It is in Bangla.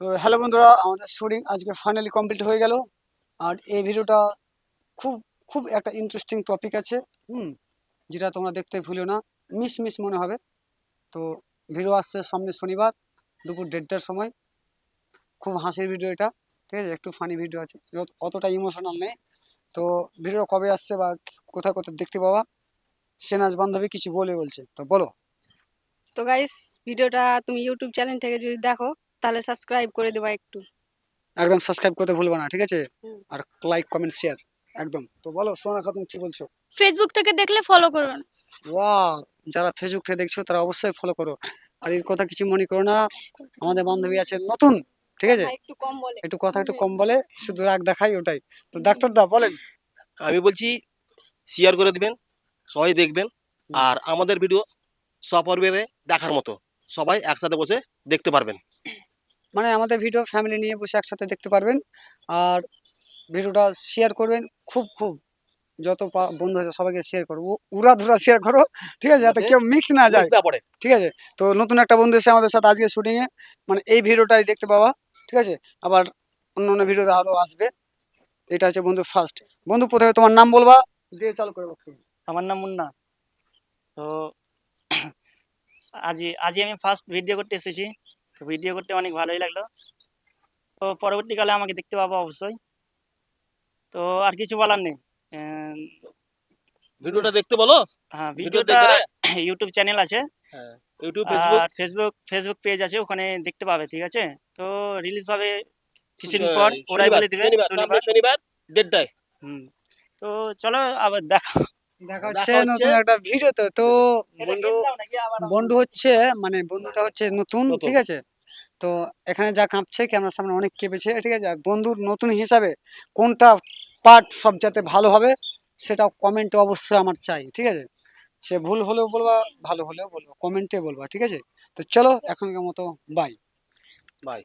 তো হ্যালো বন্ধুরা, আমাদের শুটিং আজকে ফাইনালি কমপ্লিট হয়ে গেল। আর এই ভিডিওটা খুব খুব একটা ইন্টারেস্টিং টপিক আছে, হুম, যেটা তোমরা দেখতে ভুলো না মিস মিস মনে হবে। তো ভিডিও আসছে সামনে শনিবার, দুপুর দেড়টার সময়। খুব হাসির ভিডিও এটা, ঠিক আছে? একটু ফানি ভিডিও আছে অতটা ইমোশনাল নেই। তো ভিডিও কবে আসছে বা কোথায় কোথায় দেখতে পাবা, সেনাজ বান্ধবী কিছু বলে বলছে, তো বলো। তো গাইস ভিডিওটা তুমি ইউটিউব চ্যানেল থেকে যদি দেখো তাহলে সাবস্ক্রাইব করে দেবা একটু। একদম সাবস্ক্রাইব করতে ভুলবে না ঠিক আছে? আর লাইক কমেন্ট শেয়ার একদম। তো বলো সোনা খাতুন কি বলছো? ফেসবুক থেকে দেখলে ফলো করবেন ওয়াও যারা ফেসবুক থেকে দেখছ তারা অবশ্যই ফলো করো। আর এর কথা কিছু মনে করো না আমাদের বান্ধবী আছে নতুন ঠিক আছে? একটু কম বলে। একটু কথা একটু কম বলে শুধু রাগ দেখাই ওটাই। তো ডাক্তার দা বলেন। আমি বলছি শেয়ার করে দিবেন সবাই দেখবেন আর আমাদের ভিডিও সপরিবারে দেখার মতো। সবাই একসাথে বসে দেখতে পারবেন। মানে আমাদের ভিডিও ফ্যামিলি নিয়ে বসে একসাথে দেখতে পারবেন। আর ভিডিওটা শেয়ার করবেন। খুব খুব যত পা- বন্ধু আছে সবাইকে শেয়ার করো উড়া ধুরা শেয়ার করো ঠিক আছে? যাতে কেউ মিক্স না যায়। পড়ে। ঠিক আছে? তো নতুন একটা বন্ধু এসে আমাদের সাথে আজকে শুটিংয়ে মানে এই ভিডিওটাই দেখতে পাওয়া ঠিক আছে? আবার অন্য অন্য ভিডিওতে আরও আসবে। এটা হচ্ছে বন্ধু ফার্স্ট বন্ধু প্রথমে তোমার নাম বলবা দিয়ে চালু করে বক্তব্য আমার নাম মুন্না। তো আজই আজই আমি ফার্স্ট ভিডিও করতে এসেছি। তো ভিডিও করতে অনেক ভালোই লাগল। তো পরবর্তীকালে আমাকে দেখতে পাবো অবশ্যই। তো আর কিছু বলার নেই। ভিডিওটা দেখতে বলো। হ্যাঁ ভিডিওটা ইউটিউব চ্যানেল আছে। YouTube Facebook Facebook Facebook page আছে ওখানে দেখতে পাবে ঠিক আছে? তো রিলিজ হবে কিছুদিন পর ওরাই বলে দিবে শনিবার। শনিবার দেড়টায়। হুম তো চলো আবার দেখা দেখা হচ্ছে। নতুন একটা ভিডিওতে। তো বন্ধু বন্ধু হচ্ছে মানে বন্ধুটা হচ্ছে নতুন নতুন। ঠিক আছে? তো এখানে যা কাঁপছে ক্যামেরার সামনে অনেক কেঁপেছে ঠিক আছে? আর বন্ধুর নতুন হিসাবে কোনটা পার্ট সবচাইতে ভালো হবে সেটা কমেন্টে অবশ্যই আমার চাই ঠিক আছে? সে ভুল হলেও বলবা ভালো হলেও বলব কমেন্টে বলবা ঠিক আছে? তো চলো এখনকার মতো বাই বাই